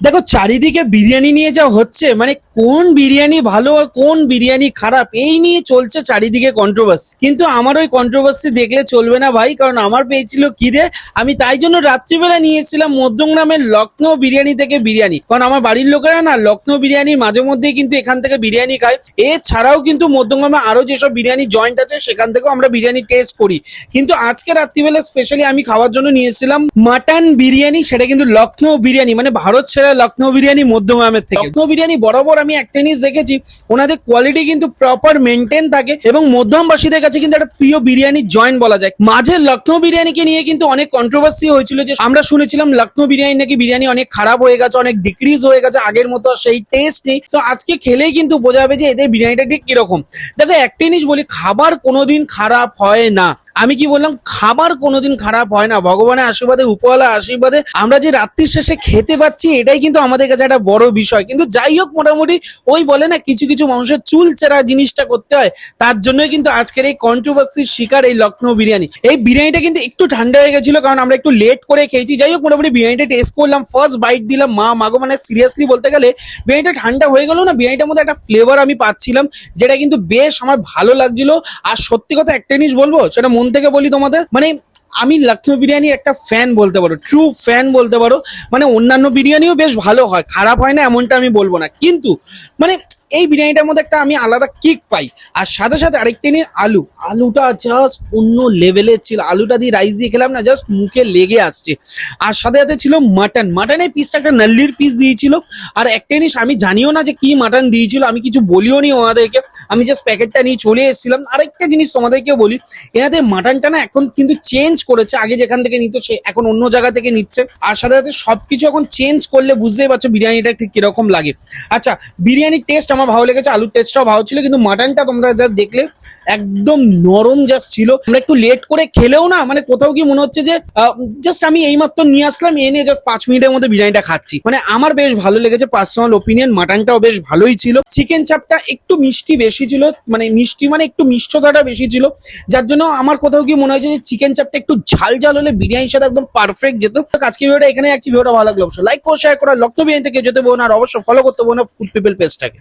দেখো, চারিদিকে বিরিয়ানি নিয়ে যা হচ্ছে মানে কোন বিরিয়ানি ভালো আর কোন বিরিয়ানি খারাপ, এই নিয়ে চলছে চারিদিকে কন্ট্রোভার্সি কিন্তু আমার ওই কন্ট্রোভার্সি দেখলে চলবে না ভাই, কারণ আমার পেয়েছিল খিদে আমি তাই জন্য রাত্রিবেলা নিয়ে এসেছিলাম মধ্যমগ্রামের লখনৌ বিরিয়ানি থেকে বিরিয়ানি। কারণ আমার বাড়ির লোকেরা না লখনৌ বিরিয়ানি মাঝে মধ্যেই কিন্তু এখান থেকে বিরিয়ানি খায়। এছাড়াও কিন্তু মধ্যমগ্রামে আরও যেসব বিরিয়ানি জয়েন্ট আছে, সেখান থেকেও আমরা বিরিয়ানি টেস্ট করি। কিন্তু আজকে রাত্রিবেলা স্পেশালি আমি খাওয়ার জন্য নিয়ে এসেছিলাম মাটন বিরিয়ানি, সেটা কিন্তু লখনৌ বিরিয়ানি মানে ভারত সেরা লখনৌ বিরিয়ানি মধ্যমগ্রামের থেকে। লখনৌ বিরিয়ানি বরাবর আমি একটা জিনিস দেখেছি, ওনাদের কোয়ালিটি কিন্তু প্রপার মেনটেন থাকে এবং মধ্যমবাসীদের কাছে কিন্তু একটা প্রিয় বিরিয়ানি জয়েন্ট বলা যায়। মাঝে লখনৌ বিরিয়ানিকে নিয়ে কিন্তু অনেক কন্ট্রোভার্সি হয়েছিল যে আমরা শুনেছিলাম লখনৌ বিরিয়ানি নাকি বিরিয়ানি অনেক খারাপ হয়ে গেছে, অনেক ডিক্রিজ হয়ে গেছে, আগের মতো সেই টেস্ট নেই। তো আজকে খেলেই কিন্তু বোঝা যাবে যে এদের বিরিয়ানিটা ঠিক কীরকম। দেখো, একটা জিনিস বলি, খাবার কোনোদিন খারাপ হয় না। আমি কি বললাম, খাবার কোনোদিন খারাপ হয় না। ভগবানের আশীর্বাদে উপওয়ালা আশীর্বাদে আমরা যে রাত্রির শেষে খেতে পাচ্ছি, এটাই কিন্তু আমাদের কাছে একটা বড় বিষয়। কিন্তু যাই হোক, মোটামুটি ওই বলে না, কিছু কিছু মানুষের চুল চেরা জিনিসটা করতে হয়। তার জন্যই কিন্তু আজকের এই কন্ট্রোভার্সির শিকার এই লখনৌ বিরিয়ানি। এই বিরিয়ানিটা কিন্তু একটু ঠান্ডা হয়ে গেছিল, কারণ আমরা একটু লেট করে খেয়েছি। যাই হোক, মোটামুটি বিরিয়ানিটা টেস্ট করলাম। ফার্স্ট বাইট দিলাম, মা, মাগো মানে সিরিয়াসলি বলতে গেলে বিরিয়ানিটা ঠান্ডা হয়ে গেল না, বিরিয়ানিটার মধ্যে একটা ফ্লেভার আমি পাচ্ছিলাম, যেটা কিন্তু বেশ আমার ভালো লাগছিল। আর সত্যি কথা একটা জিনিস বলব, সেটা মন থেকে বলি তোমাদের মানে আমি লক্ষ্মী বিরিয়ানি একটা ফ্যান বলতে পারো ট্রু ফ্যান বলতে পারো মানে অন্যান্য বিরিয়ানিও বেশ ভালো হয়, খারাপ হয় না এমনটা আমি বলব না। কিন্তু মানে এই বিরিয়ানিটার মধ্যে একটা আমি আলাদা কিক পাই, আর সাথে সাথে আরেকটি নিয়ে আলু আলুটা জাস্ট অন্য লেভেলের ছিল। আলুটা দিয়ে রাইস দিয়ে খেলাম না জাস্ট মুখে লেগে আসছে। আর সাথে সাথে ছিল মাটন মাটনের পিসটা একটা নাল্লির পিস দিয়েছিল। আর একটা জিনিস আমি জানিও না যে কি মাটন দিয়েছিল, আমি কিছু বলিও নি ওনাদেরকে। আমি জাস্ট প্যাকেটটা নিয়ে চলে এসেছিলাম। আরেকটা জিনিস তোমাদেরকে বলি, এনাদের মাটনটা না এখন কিন্তু চেঞ্জ করেছে। আগে যেখান থেকে নিত, সে এখন অন্য জায়গা থেকে নিচ্ছে। আর সাথে সাথে সবকিছু এখন চেঞ্জ করলে বুঝতেই পারছ বিরিয়ানিটা ঠিক কীরকম লাগে। আচ্ছা বিরিয়ানির টেস্ট আমার ভালো লেগেছে, আলুর টেস্টটাও ভালো ছিল, কিন্তু মাটনটা তোমরা যা দেখলে, একদম নরম জাস্ট ছিল। আমরা একটু লেট করে খেলেও না মানে কোথাও কি মনে হচ্ছে যে জাস্ট আমি এইমাত্র নিয়ে আসলাম, এনে জাস্ট পাঁচ মিনিটের মধ্যে বিরিয়ানিটা খাচ্ছি। মানে আমার বেশ ভালো লেগেছে পার্সোনাল ওপিনিয়ন মাটনটাও বেশ ভালোই ছিল। চিকেন চাপটা একটু মিষ্টি বেশি ছিল মানে মিষ্টি মানে একটু মিষ্টতাটা বেশি ছিল। যার জন্য আমার কোথাও কি মনে হয়েছে যে চিকেন চাপটা একটু ঝাল ঝাল হলে বিরিয়ানির সাথে একদম পারফেক্ট যেত। আজকে ভিডিওটা এখানে একটি ভিডিওটা ভালো লাগল অবশ্যই লাইক করে শেয়ার করা লক্ষ্য বিরিয়ানি থেকে যেতে বোন আর অবশ্যই ফলো করতে বোন ফুড পিপল পেজটাকে